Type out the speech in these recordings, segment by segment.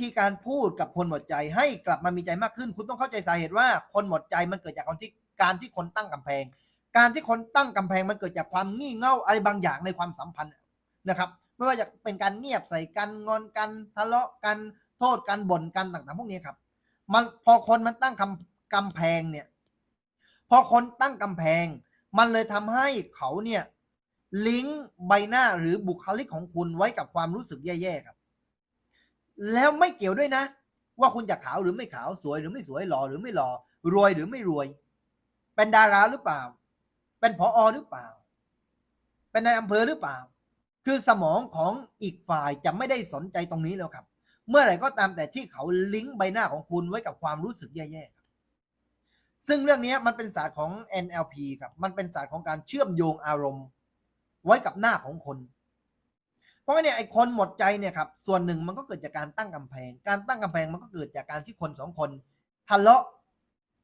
ธีการพูดกับคนหมดใจให้กลับมามีใจมากขึ้น คุณต้องเข้าใจสาเหตุว่าคนหมดใจมันเกิดจากการที่การที่คนตั้งกำแพง การที่คนตั้งกำแพงมันเกิดจากความงี่เง่าอะไรบางอย่างในความสัมพันธ์นะครับ ไม่ว่าจะเป็นการเงียบใส่กันงอนกันทะเลาะกันโทษกันบ่นกันต่างๆ พวกนี้ครับ มันพอคนมันตั้งคำกำแพงเนี่ยพอคนตั้งกำแพง มันเลยทำให้เขาเนี่ยลิงก์ใบหน้าหรือบุคลิกของคุณไว้กับความรู้สึกแย่ๆครับ แล้วไม่เกี่ยวด้วยนะ ว่าคุณจะขาวหรือไม่ขาวสวยหรือไม่สวยหล่อหรือไม่หล่อรวยหรือไม่รวย เป็นดาราหรือเปล่า เป็นผออหรือเปล่า เป็นนายอำเภอหรือเปล่า คือสมองของอีกฝ่ายจะไม่ได้สนใจตรงนี้แล้วครับ เมื่อไหร่ก็ตามแต่ที่เขาลิงก์ใบหน้าของคุณไว้กับความรู้สึกแย่ๆครับซึ่งเรื่องนี้มันเป็นศาสตร์ของ NLP ครับ มันเป็นศาสตร์ของการเชื่อมโยงอารมณ์ ไว้กับหน้าของคน เพราะเนี่ยไอ้คนหมดใจเนี่ยครับส่วนหนึ่งมันก็เกิดจากการตั้งกำแพง การตั้งกำแพงมันก็เกิดจากการที่คนสองคนทะเลาะ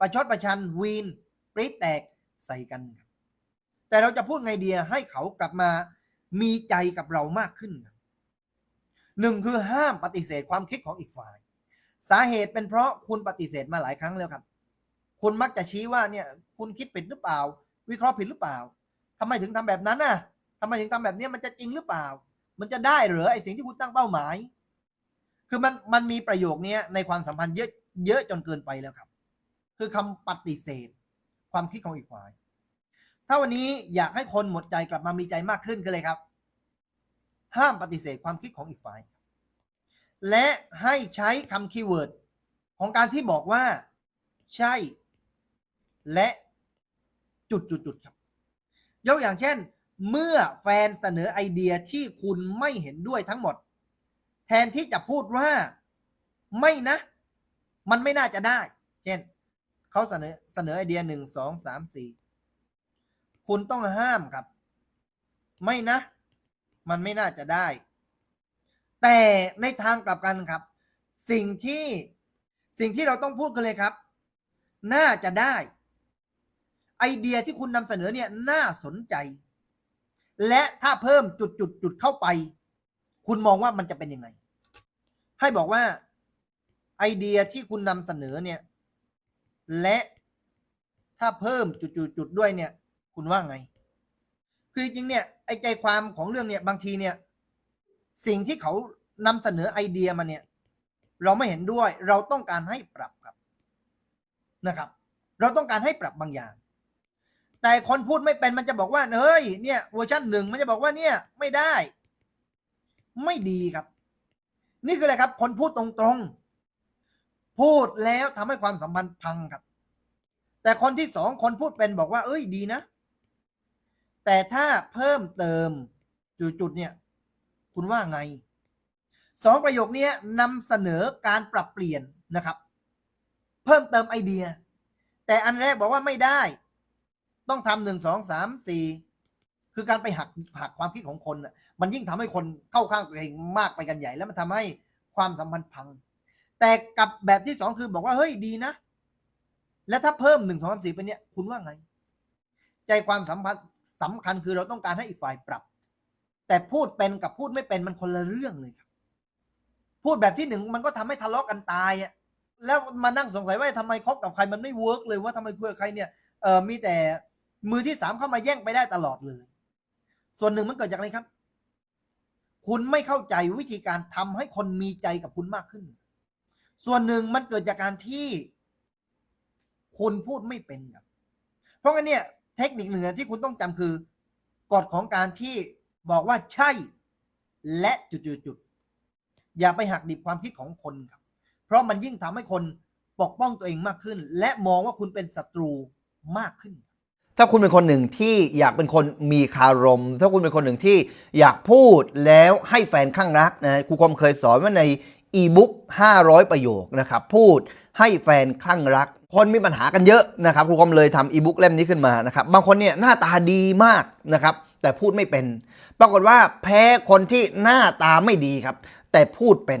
ประชดประชันวีนปริแตกใส่กันครับแต่เราจะพูดไงเดียให้เขากลับมามีใจกับเรามากขึ้นครับหนึ่งคือห้ามปฏิเสธความคิดของอีกฝ่าย สาเหตุเป็นเพราะคุณปฏิเสธมาหลายครั้งแล้วครับ คุณมักจะชี้ว่าเนี่ยคุณคิดผิดหรือเปล่า วิเคราะห์ผิดหรือเปล่าทำไมถึงทำแบบนั้นน่ะทำไมถึงทำแบบนี้มันจะจริงหรือเปล่า มันจะได้หรือไอ้สิ่งที่คุณตั้งเป้าหมาย คือมันมันมีประโยคนี้ในความสัมพันธ์เยอะเยอะจนเกินไปแล้วครับ คือคำปฏิเสธ ความคิดของอีกฝ่าย ถ้าวันนี้อยากให้คนหมดใจกลับมามีใจมากขึ้นก็เลยครับ ห้ามปฏิเสธความคิดของอีกฝ่าย และให้ใช้คำคีย์เวิร์ดของการที่บอกว่า ใช่ และจุดจุดจุดครับ ยกอย่างเช่น เมื่อแฟนเสนอไอเดียที่คุณไม่เห็นด้วยทั้งหมด แทนที่จะพูดว่าไม่นะ มันไม่น่าจะได้ เช่นเขาเสนอเสนอไอเดียหนึ่งสองสามสี่คุณต้องห้ามครับ ไม่นะ มันไม่น่าจะได้ แต่ในทางกลับกันครับ สิ่งที่สิ่งที่เราต้องพูดกันเลยครับ น่าจะได้ ไอเดียที่คุณนำเสนอเนี่ยน่าสนใจ และถ้าเพิ่มจุดจุดจุดเข้าไป คุณมองว่ามันจะเป็นยังไง ให้บอกว่าไอเดียที่คุณนำเสนอเนี่ย และถ้าเพิ่มจุดจุดจุดด้วยเนี่ย คุณว่าไง คือจริงเนี่ยไอใจความของเรื่องเนี่ยบางทีเนี่ย สิ่งที่เขานำเสนอไอเดียมาเนี่ย เราไม่เห็นด้วย เราต้องการให้ปรับครับนะครับ เราต้องการให้ปรับบางอย่าง แต่คนพูดไม่เป็นมันจะบอกว่าเฮ้ยเนี่ยเวอร์ชันหนึ่งมันจะบอกว่าเนี่ยไม่ได้ ไม่ดีครับ นี่คืออะไรครับ คนพูดตรงๆ พูดแล้วทำให้ความสัมพันธ์พังครับ แต่คนที่สองคนพูดเป็นบอกว่า เอ้ยดีนะ แต่ถ้าเพิ่มเติมจุดๆเนี่ย คุณว่าไงสองประโยคนี้นำเสนอการปรับเปลี่ยนนะครับ เพิ่มเติมไอเดีย แต่อันแรกบอกว่าไม่ได้ ต้องทำหนึ่งสองสามสี่คือการไปหักหักความคิดของคนน่ะมันยิ่งทำให้คนเข้าข้างตัวเองมากไปกันใหญ่ แล้วมันทำให้ความสัมพันธ์พัง แต่กับแบบที่สองคือบอกว่าเฮ้ยดีนะ และถ้าเพิ่มหนึ่งสองสามสี่เป็นเนี้ยคุณว่าไง ใจความสัมพันธ์สำคัญคือเราต้องการให้อีกฝ่ายปรับ แต่พูดเป็นกับพูดไม่เป็นมันคนละเรื่องเลยครับ พูดแบบที่หนึ่งมันก็ทำให้ทะเลาะกันตายอะแล้วมานั่งสงสัยว่าทำไมคบกับใครมันไม่เวิร์กเลยว่าทำไมคุยกับใครเนี่ยเออมีแต่ มือที่สามเข้ามาแย่งไปได้ตลอดเลย ส่วนหนึ่งมันเกิดจากอะไรครับ คุณไม่เข้าใจวิธีการทำให้คนมีใจกับคุณมากขึ้น ส่วนหนึ่งมันเกิดจากการที่ คุณพูดไม่เป็นครับ เพราะงั้นเนี่ย เทคนิคหนึ่งที่คุณต้องจำคือกฎของการที่บอกว่าใช่ และจุดๆอย่าไปหักดิบความคิดของคนครับ เพราะมันยิ่งทำให้คนปกป้องตัวเองมากขึ้น และมองว่าคุณเป็นศัตรูมากขึ้น ถ้าคุณเป็นคนหนึ่งที่อยากเป็นคนมีคารม ถ้าคุณเป็นคนหนึ่งที่อยากพูดแล้วให้แฟนข้างรักนะครูคมเคยสอนว่าในอีบุ๊ก500 ประโยคนะครับ พูดให้แฟนข้างรัก คนมีปัญหากันเยอะนะครับครูคมเลยทำอีบุ๊กเล่มนี้ขึ้นมานะครับ บางคนเนี่ยหน้าตาดีมากนะครับ แต่พูดไม่เป็น ปรากฏว่าแพ้คนที่หน้าตาไม่ดีครับ แต่พูดเป็น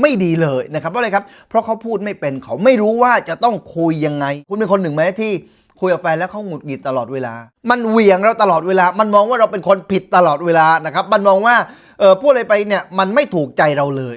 ไม่ดีเลยนะครับเพราะอะไรครับ เพราะเขาพูดไม่เป็นเขาไม่รู้ว่าจะต้องคุยยังไง คุณเป็นคนหนึ่งไหมที่คุยกับแฟนแล้วเขาหงุดหงิดตลอดเวลา มันเหวี่ยงเราตลอดเวลา มันมองว่าเราเป็นคนผิดตลอดเวลานะครับ มันมองว่าเออพูดอะไรไปเนี่ยมันไม่ถูกใจเราเลย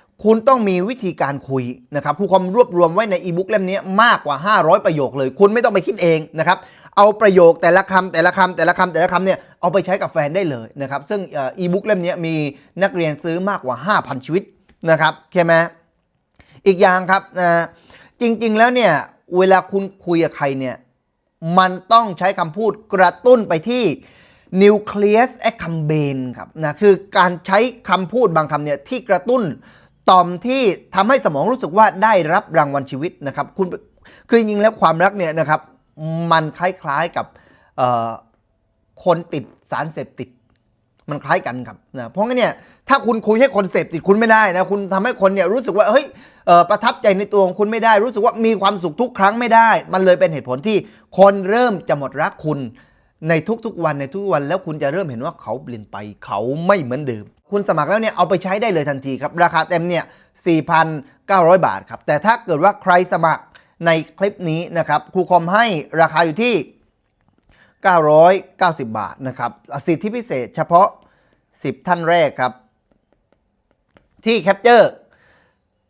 คุณต้องมีวิธีการคุยนะครับครูความรวบรวมไว้ในอีบุ๊กเล่มนี้มากกว่า 500 ประโยคเลย คุณไม่ต้องไปคิดเองนะครับ เอาประโยคแต่ละคำแต่ละคำแต่ละคำแต่ละคำเนี่ยเอาไปใช้กับแฟนได้เลยนะครับ ซึ่งอีบุ๊กเล่มนี้มีนักเรียนซื้อมากกว่า 5,000 ชีวิตนะครับใช่ไหมอีกอย่างครับนะจริง ๆ แล้วเนี่ยเวลาคุณคุยกับใครเนี่ยมันต้องใช้คำพูดกระตุ้นไปที่ nucleus accumbens ครับนะคือการใช้คำพูดบางคำเนี่ยที่กระตุ้น ต่อมที่ทำให้สมองรู้สึกว่าได้รับรางวัลชีวิตนะครับคุณคือจริงๆแล้วความรักเนี่ยนะครับมันคล้ายๆกับคนติดสารเสพติด มันคล้ายกันครับนะเพราะงั้นเนี่ยถ้าคุณคุยให้คนเสพติดคุณไม่ได้นะคุณทำให้คนเนี่ยรู้สึกว่าเฮ้ยประทับใจในตัวของคุณไม่ได้ รู้สึกว่ามีความสุขทุกครั้งไม่ได้ มันเลยเป็นเหตุผลที่คนเริ่มจะหมดรักคุณ ในทุกๆวันในทุกวันแล้วคุณจะเริ่มเห็นว่าเขาเปลี่ยนไปเขาไม่เหมือนเดิม คุณสมัครแล้วเนี่ยเอาไปใช้ได้เลยทันทีครับ ราคาเต็มเนี่ย 4,900 บาทครับ แต่ถ้าเกิดว่าใครสมัครในคลิปนี้นะครับครูคอมให้ราคาอยู่ที่ 990 บาทนะครับสิทธิพิเศษเฉพาะ 10 ท่านแรกครับ ที่แคปเจอร์